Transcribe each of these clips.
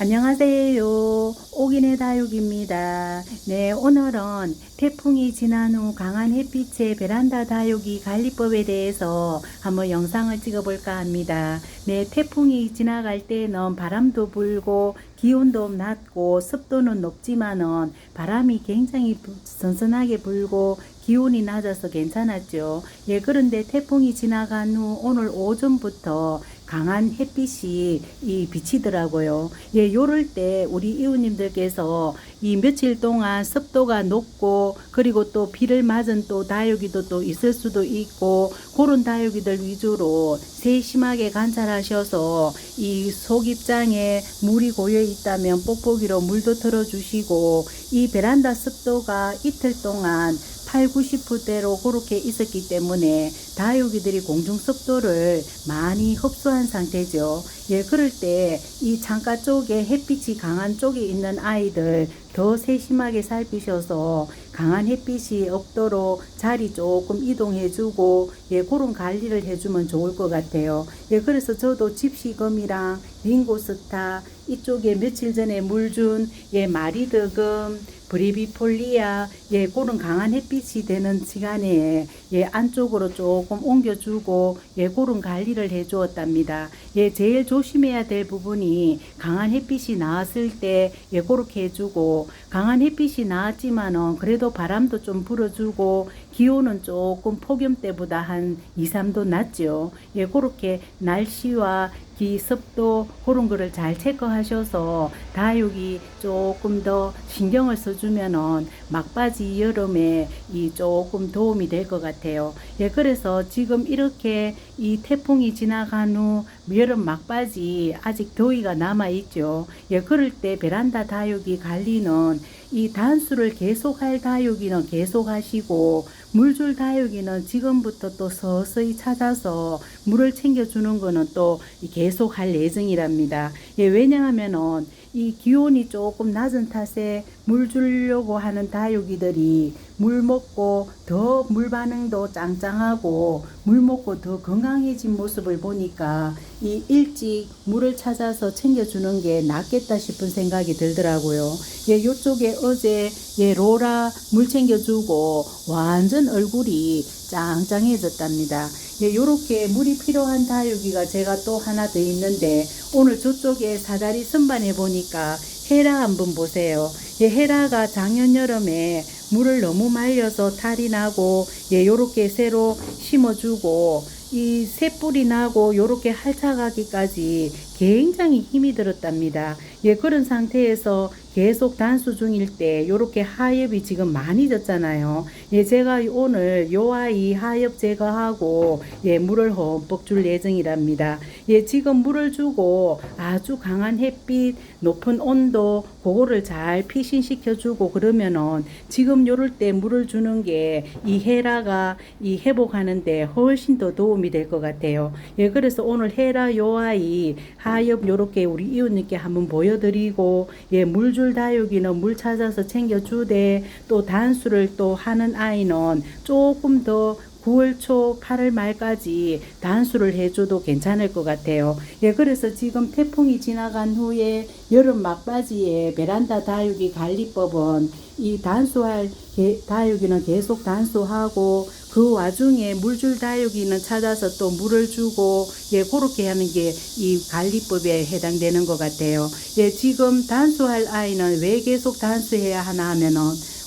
안녕하세요. 오기네 다육입니다. 네, 오늘은 태풍이 지난 후 강한 햇빛의 베란다 다육이 관리법에 대해서 한번 영상을 찍어볼까 합니다. 네, 태풍이 지나갈 때는 바람도 불고 기온도 낮고 습도는 높지만은 바람이 굉장히 부- 선선하게 불고 기온이 낮아서 괜찮았죠. 예, 그런데 태풍이 지나간 후 오늘 오전부터 강한 햇빛이 이 비치더라고요. 예, 요럴 때 우리 이웃님들께서 이 며칠 동안 습도가 높고 그리고 또 비를 맞은 또 다육이도 또 있을 수도 있고 그런 다육이들 위주로 세심하게 관찰하셔서 이 속입장에 물이 고여 있다면 뽁뽁이로 물도 틀어주시고 이 베란다 습도가 이틀 동안 8, 90%대로 그렇게 있었기 때문에 다육이들이 공중 습도를 많이 흡수한 상태죠. 예, 그럴 때 이 창가 쪽에 햇빛이 강한 쪽에 있는 아이들 더 세심하게 살피셔서 강한 햇빛이 없도록 자리 조금 이동해주고 예, 그런 관리를 해주면 좋을 것 같아요. 예, 그래서 저도 집시금이랑 링고스타 이쪽에 며칠 전에 물준 예, 마리드금 브리비폴리아 예 그런 강한 햇빛이 되는 시간에 예 안쪽으로 조금 옮겨주고 예 그런 관리를 해주었답니다. 예 제일 조심해야 될 부분이 강한 햇빛이 나왔을 때예 그렇게 해주고 강한 햇빛이 나왔지만은 그래도 바람도 좀 불어주고 기온은 조금 폭염 때보다 한 2, 3도 낮죠. 예 그렇게 날씨와 기 습도 그런 거를 잘 체크하셔서 다육이 조금 더 신경을 써주면은 막바지 여름에 이 조금 도움이 될 것 같아요. 예, 그래서 지금 이렇게 이 태풍이 지나간 후 여름 막바지 아직 더위가 남아 있죠. 예, 그럴 때 베란다 다육이 관리는 이 단수를 계속할 다육이는 계속하시고 물줄 다육이는 지금부터 또 서서히 찾아서 물을 챙겨주는 거는 또 계속 할 예정이랍니다. 예, 왜냐하면은 이 기온이 조금 낮은 탓에 물 주려고 하는 다육이들이 물 먹고 더 물 반응도 짱짱하고 물 먹고 더 건강해진 모습을 보니까 이 일찍 물을 찾아서 챙겨주는 게 낫겠다 싶은 생각이 들더라고요. 예, 요쪽에 어제 예, 로라 물 챙겨주고 완전 얼굴이 짱짱해졌답니다. 예, 요렇게 물이 필요한 다육이가 제가 또 하나 더 있는데 오늘 저쪽에 사다리 선반에 보니까 헤라 한번 보세요. 예, 헤라가 작년 여름에 물을 너무 말려서 탈이 나고 예, 요렇게 새로 심어주고 이 새뿔이 나고 요렇게 할차가기까지 굉장히 힘이 들었답니다. 예, 그런 상태에서 계속 단수 중일 때 요렇게 하엽이 지금 많이 졌잖아요. 예, 제가 오늘 요 아이 하엽 제거하고 예, 물을 흠뻑 줄 예정이랍니다. 예, 지금 물을 주고 아주 강한 햇빛, 높은 온도 그거를 잘 피신시켜 주고 그러면은 지금 요럴 때 물을 주는 게 이 헤라가 이 회복하는데 훨씬 더 도움이 될 것 같아요. 예, 그래서 오늘 헤라 요 아이 하엽 요렇게 우리 이웃님께 한번 보여드리고 예, 물줄 다육이는 물 찾아서 챙겨주되 또 단수를 또 하는 아이는 조금 더 9월 초 8월 말까지 단수를 해줘도 괜찮을 것 같아요. 예, 그래서 지금 태풍이 지나간 후에 여름 막바지에 베란다 다육이 관리법은 이 단수할 게- 다육이는 계속 단수하고 그 와중에 물줄 다육이는 찾아서 또 물을 주고 예 그렇게 하는 게 이 관리법에 해당되는 것 같아요. 예 지금 단수할 아이는 왜 계속 단수해야 하나 하면은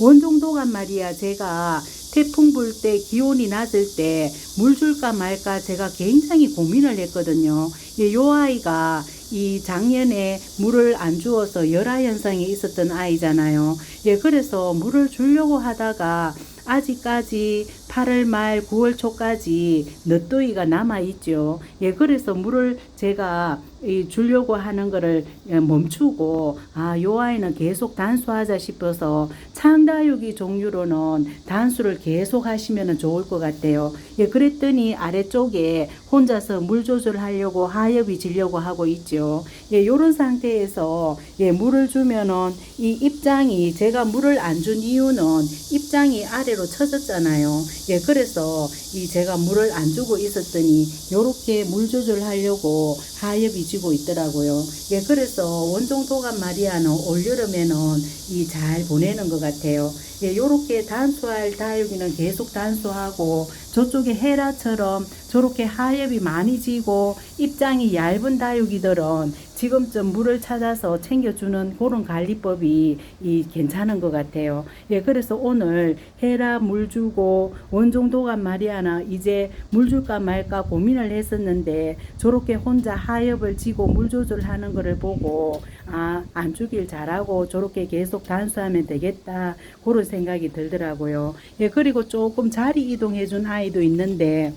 원종도가 말이야 제가 태풍 불 때 기온이 낮을 때 물 줄까 말까 제가 굉장히 고민을 했거든요. 예, 요 아이가 이 작년에 물을 안 주어서 열화 현상이 있었던 아이잖아요. 예, 그래서 물을 주려고 하다가 아직까지 8월 말 9월 초까지 늦더위가 남아 있죠. 예, 그래서 물을 제가 이 주려고 하는 거를 예, 멈추고 아, 요 아이는 계속 단수하자 싶어서 창다육이 종류로는 단수를 계속 하시면 좋을 것 같아요. 예, 그랬더니 아래쪽에 혼자서 물 조절하려고 하엽이 지려고 하고 있죠. 예, 요런 상태에서 예, 물을 주면은 이 입장이 제가 물을 안 준 이유는 입장이 아래로 처졌잖아요. 예, 그래서 이 제가 물을 안 주고 있었더니 요렇게 물 조절하려고 하엽이 쥐고 있더라고요. 예, 그래서 원종 도감 마리아는 올여름에는 이 잘 보내는 것 같아요. 예, 요렇게 단수할 다육이는 계속 단수하고 저쪽에 헤라처럼 저렇게 하엽이 많이 지고 입장이 얇은 다육이들은 지금쯤 물을 찾아서 챙겨주는 그런 관리법이 이 괜찮은 것 같아요. 예, 그래서 오늘 헤라 물 주고 원종 도감 마리아나 이제 물 줄까 말까 고민을 했었는데 저렇게 혼자 하엽을 지고 물 조절하는 거를 보고 아, 안 주길 잘하고 저렇게 계속 단수하면 되겠다. 그런 생각이 들더라고요. 예, 그리고 조금 자리 이동해 준 아이도 있는데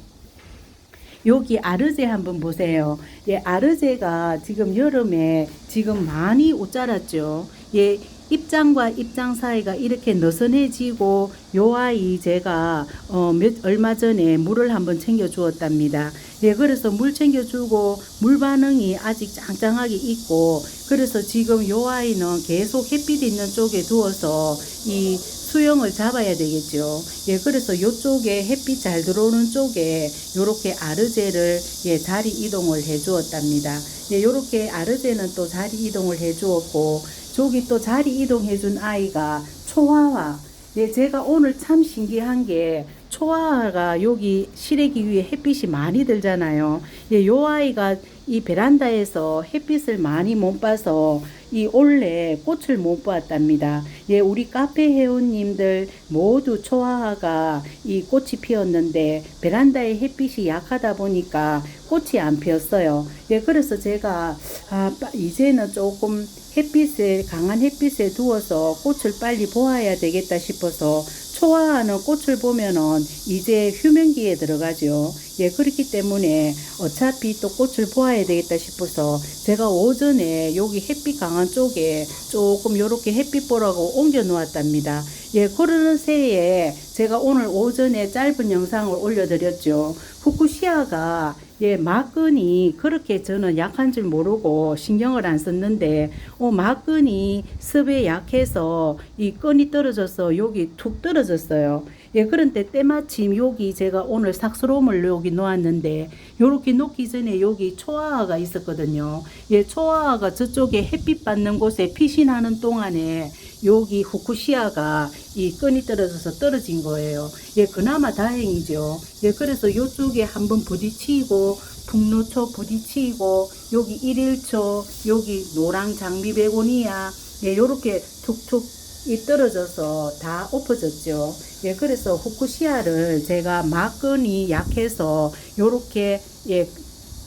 여기 아르제 한번 보세요. 예, 아르제가 지금 여름에 지금 많이 옷 자랐죠. 예, 입장과 입장 사이가 이렇게 느슨해지고 요 아이 제가 어, 몇 얼마 전에 물을 한번 챙겨 주었답니다. 예, 그래서 물 챙겨 주고 물 반응이 아직 짱짱하게 있고 그래서 지금 요 아이는 계속 햇빛 있는 쪽에 두어서 이 수영을 잡아야 되겠죠. 예, 그래서 요쪽에 햇빛 잘 들어오는 쪽에 요렇게 아르제를 예, 자리 이동을 해 주었답니다. 예, 요렇게 아르제는 또 자리 이동을 해 주었고 저기 또 자리 이동해 준 아이가 초화화. 예, 제가 오늘 참 신기한 게 초화가 여기 시래기 위에 햇빛이 많이 들잖아요. 예, 요 아이가 이 베란다에서 햇빛을 많이 못 봐서 이 올해 꽃을 못 보았답니다. 예, 우리 카페 회원님들 모두 초화가 이 꽃이 피었는데 베란다에 햇빛이 약하다 보니까 꽃이 안 피었어요. 예, 그래서 제가 아, 빠- 이제는 조금 햇빛에 강한 햇빛에 두어서 꽃을 빨리 보아야 되겠다 싶어서 초화하는 꽃을 보면은 이제 휴면기에 들어가죠. 예, 그렇기 때문에 어차피 또 꽃을 보아야 되겠다 싶어서 제가 오전에 여기 햇빛 강한 쪽에 조금 요렇게 햇빛 보라고 옮겨 놓았답니다. 예, 그러는 새에 제가 오늘 오전에 짧은 영상을 올려드렸죠. 후쿠시아가 예, 막근이 그렇게 저는 약한 줄 모르고 신경을 안 썼는데, 어, 막근이 습에 약해서 이 끈이 떨어져서 여기 툭 떨어졌어요. 예, 그런데 때마침 여기 제가 오늘 삭스롬을 여기 놓았는데, 요렇게 놓기 전에 여기 초아가 있었거든요. 예, 초아가 저쪽에 햇빛 받는 곳에 피신하는 동안에 여기 후쿠시아가 이 끈이 떨어져서 떨어진 거예요. 예, 그나마 다행이죠. 예, 그래서 요쪽에 한번 부딪히고, 풍노초 부딪히고, 여기 일일초, 여기 노랑 장미 베고니아, 예, 요렇게 툭툭 이 떨어져서 다 엎어졌죠. 예, 그래서 후쿠시아를 제가 막근이 약해서 요렇게, 예,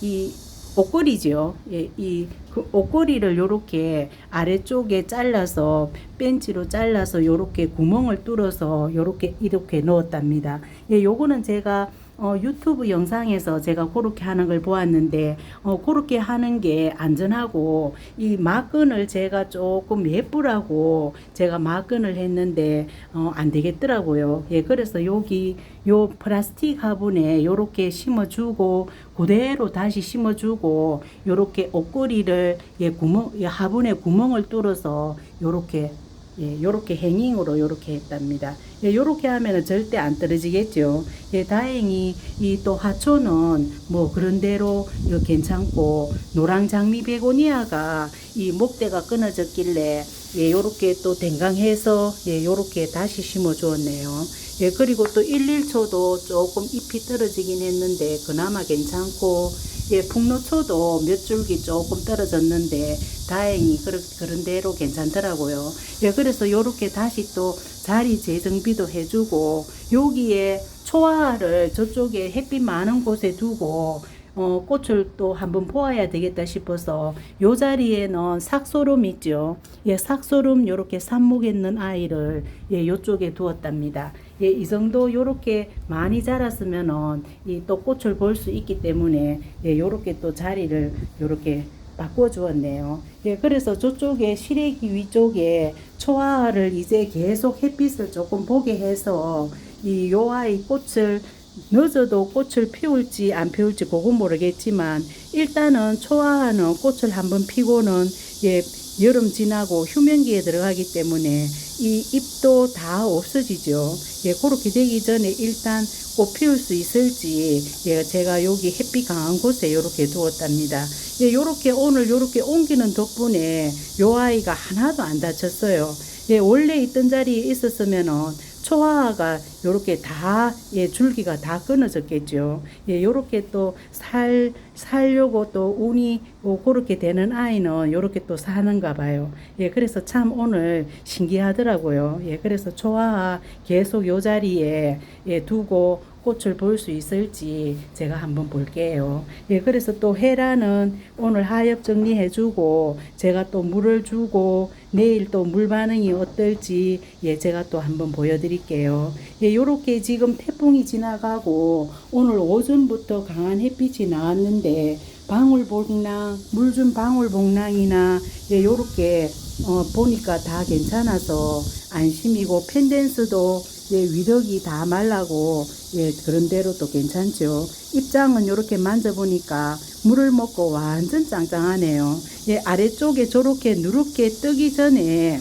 이 옷걸이죠. 예, 이 그 옷걸이를 요렇게 아래쪽에 잘라서 벤치로 잘라서 요렇게 구멍을 뚫어서 요렇게 이렇게 넣었답니다. 예, 요거는 제가 어, 유튜브 영상에서 제가 그렇게 하는 걸 보았는데, 어, 그렇게 하는 게 안전하고, 이 막근을 제가 조금 예쁘라고 제가 막근을 했는데, 어, 안 되겠더라고요. 예, 그래서 여기 요 플라스틱 화분에 요렇게 심어주고, 그대로 다시 심어주고, 요렇게 옷걸이를 예, 구멍, 예, 화분에 구멍을 뚫어서 요렇게 예, 요렇게 행잉으로 요렇게 했답니다. 예, 요렇게 하면은 절대 안 떨어지겠죠. 예, 다행히 이 또 화초는 뭐 그런 대로 이거 괜찮고 노랑 장미 베고니아가 이 목대가 끊어졌길래 예, 요렇게 또 댕강해서 예, 요렇게 다시 심어 주었네요. 예, 그리고 또 1일초도 조금 잎이 떨어지긴 했는데 그나마 괜찮고 예, 풍노초도 몇 줄기 조금 떨어졌는데 다행히 그런, 그런 대로 괜찮더라고요. 예, 그래서 요렇게 다시 또 자리 재정비도 해주고 여기에 초화를 저쪽에 햇빛 많은 곳에 두고 어, 꽃을 또 한번 보아야 되겠다 싶어서 요 자리에는 삭소름 있죠. 예, 삭소름 요렇게 삽목 있는 아이를 예, 요쪽에 두었답니다. 예, 이 정도 요렇게 많이 자랐으면은 이 또 꽃을 볼 수 있기 때문에 예, 요렇게 또 자리를 요렇게 바꿔 주었네요. 예, 그래서 저쪽에 시래기 위쪽에 초화를 이제 계속 햇빛을 조금 보게 해서 이 요 아이 꽃을 늦어도 꽃을 피울지 안 피울지 그건 모르겠지만 일단은 초화하는 꽃을 한번 피고는 예, 여름 지나고 휴면기에 들어가기 때문에 이 잎도 다 없어지죠. 예, 그렇게 되기 전에 일단 꽃 피울 수 있을지 예, 제가 여기 햇빛 강한 곳에 이렇게 두었답니다. 예, 요렇게 오늘 요렇게 옮기는 덕분에 요 아이가 하나도 안 다쳤어요. 예, 원래 있던 자리에 있었으면은 초화가 요렇게 다, 예, 줄기가 다 끊어졌겠죠. 예, 요렇게 또 살, 살려고 또 운이 뭐 그렇게 되는 아이는 요렇게 또 사는가 봐요. 예, 그래서 참 오늘 신기하더라고요. 예, 그래서 초화 계속 요 자리에 예, 두고 꽃을 볼 수 있을지 제가 한번 볼게요. 예, 그래서 또 헤라는 오늘 하엽 정리해주고 제가 또 물을 주고 내일 또 물 반응이 어떨지 예, 제가 또 한번 보여드릴게요. 예, 요렇게 지금 태풍이 지나가고 오늘 오전부터 강한 햇빛이 나왔는데 방울복랑, 물준 방울복랑이나 예, 요렇게 어, 보니까 다 괜찮아서 안심이고 펜댄스도 예, 위덕이 다 말라고 예, 그런 대로 또 괜찮죠. 입장은 이렇게 만져보니까 물을 먹고 완전 짱짱하네요. 예, 아래쪽에 저렇게 누렇게 뜨기 전에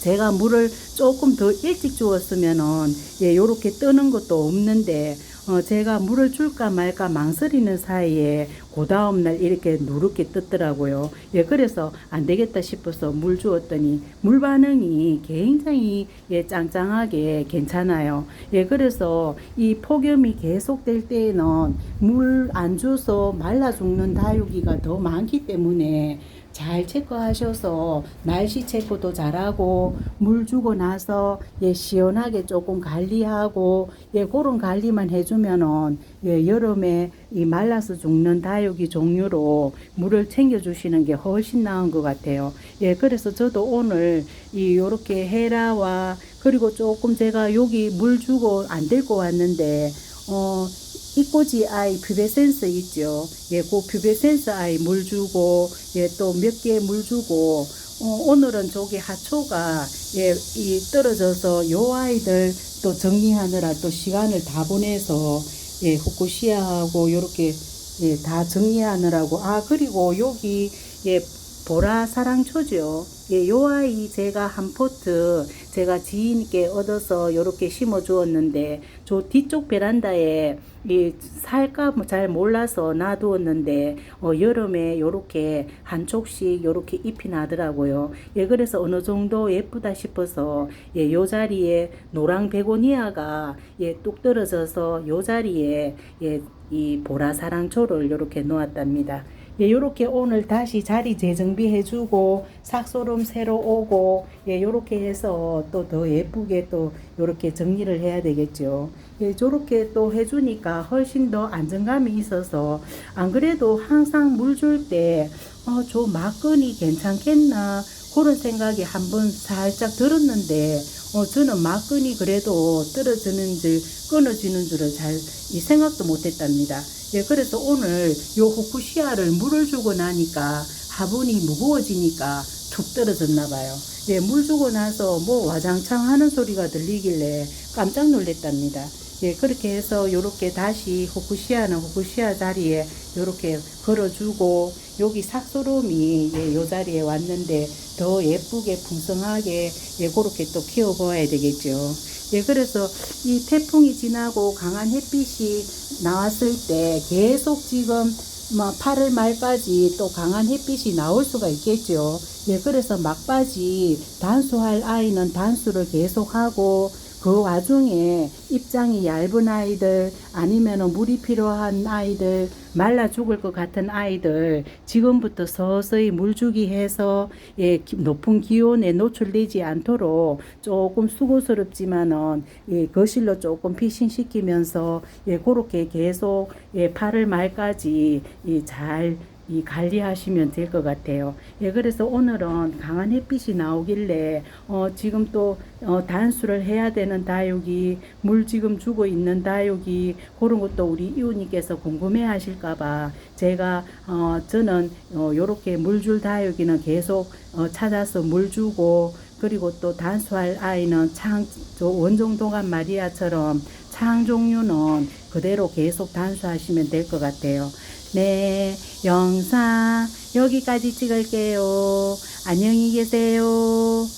제가 물을 조금 더 일찍 주었으면은 예, 요렇게 뜨는 것도 없는데 어, 제가 물을 줄까 말까 망설이는 사이에 그 다음날 이렇게 누렇게 떴더라고요. 예, 그래서 안 되겠다 싶어서 물 주었더니 물 반응이 굉장히 예, 짱짱하게 괜찮아요. 예, 그래서 이 폭염이 계속될 때에는 물 안 줘서 말라 죽는 다육이가 더 많기 때문에 잘 체크하셔서 날씨 체크도 잘하고 물 주고 나서 예 시원하게 조금 관리하고 예 그런 관리만 해주면은 예 여름에 이 말라서 죽는 다육이 종류로 물을 챙겨 주시는 게 훨씬 나은 것 같아요. 예 그래서 저도 오늘 이 요렇게 헤라와 그리고 조금 제가 여기 물 주고 안 데리고 왔는데 어 이꼬지 아이 퓨베센스 있죠. 예, 그 퓨베센스 아이 물 주고, 예, 또 몇 개 물 주고, 어, 오늘은 저기 하초가, 예, 이 떨어져서 요 아이들 또 정리하느라 또 시간을 다 보내서, 예, 후쿠시아하고 요렇게, 예, 다 정리하느라고. 아, 그리고 여기, 예, 보라 사랑초죠. 예, 요 아이 제가 한 포트 제가 지인께 얻어서 요렇게 심어 주었는데 저 뒤쪽 베란다에 이 살까 뭐잘 몰라서 놔두었는데 어, 여름에 요렇게 한쪽씩 요렇게 잎이 나더라고요. 예, 그래서 어느 정도 예쁘다 싶어서 예, 요 자리에 노랑 베고니아가 예, 뚝 떨어져서 요 자리에 예, 이 보라사랑초를 요렇게 놓았답니다. 예, 요렇게 오늘 다시 자리 재정비해주고 삭소름 새로 오고 예, 요렇게 해서 또 더 예쁘게 또 요렇게 정리를 해야 되겠죠. 예, 저렇게 또 해주니까 훨씬 더 안정감이 있어서 안 그래도 항상 물 줄 때 어, 저 막건이 괜찮겠나 그런 생각이 한번 살짝 들었는데 어, 저는 막건이 그래도 떨어지는 줄 끊어지는 줄을 잘 이 생각도 못했답니다. 예, 그래서 오늘 요 후쿠시아를 물을 주고 나니까 화분이 무거워지니까 툭 떨어졌나 봐요. 예, 물 주고 나서 뭐 와장창 하는 소리가 들리길래 깜짝 놀랐답니다. 예, 그렇게 해서 요렇게 다시 후쿠시아는 후쿠시아 자리에 요렇게 걸어주고 여기 삭소름이 예, 요 자리에 왔는데 더 예쁘게 풍성하게 예, 그렇게 또 키워보아야 되겠죠. 예, 그래서 이 태풍이 지나고 강한 햇빛이 나왔을 때 계속 지금 뭐 8월 말까지 또 강한 햇빛이 나올 수가 있겠죠. 예, 그래서 막바지 단수할 아이는 단수를 계속하고 그 와중에 입장이 얇은 아이들 아니면 물이 필요한 아이들 말라 죽을 것 같은 아이들 지금부터 서서히 물주기 해서 예, 기- 높은 기온에 노출되지 않도록 조금 수고스럽지만은 예, 거실로 조금 피신시키면서 예, 그렇게 계속 예, 8월 말까지 예, 잘 이 관리하시면 될 것 같아요. 예, 그래서 오늘은 강한 햇빛이 나오길래 어, 지금 또 어, 단수를 해야 되는 다육이 물 지금 주고 있는 다육이 그런 것도 우리 이웃님께서 궁금해 하실까봐 제가 어, 저는 어, 요렇게 물 줄 다육이는 계속 어, 찾아서 물 주고 그리고 또 단수할 아이는 창, 저 원종도감 마리아처럼 창 종류는 그대로 계속 단수하시면 될 것 같아요. 네, 영상 여기까지 찍을게요. 안녕히 계세요.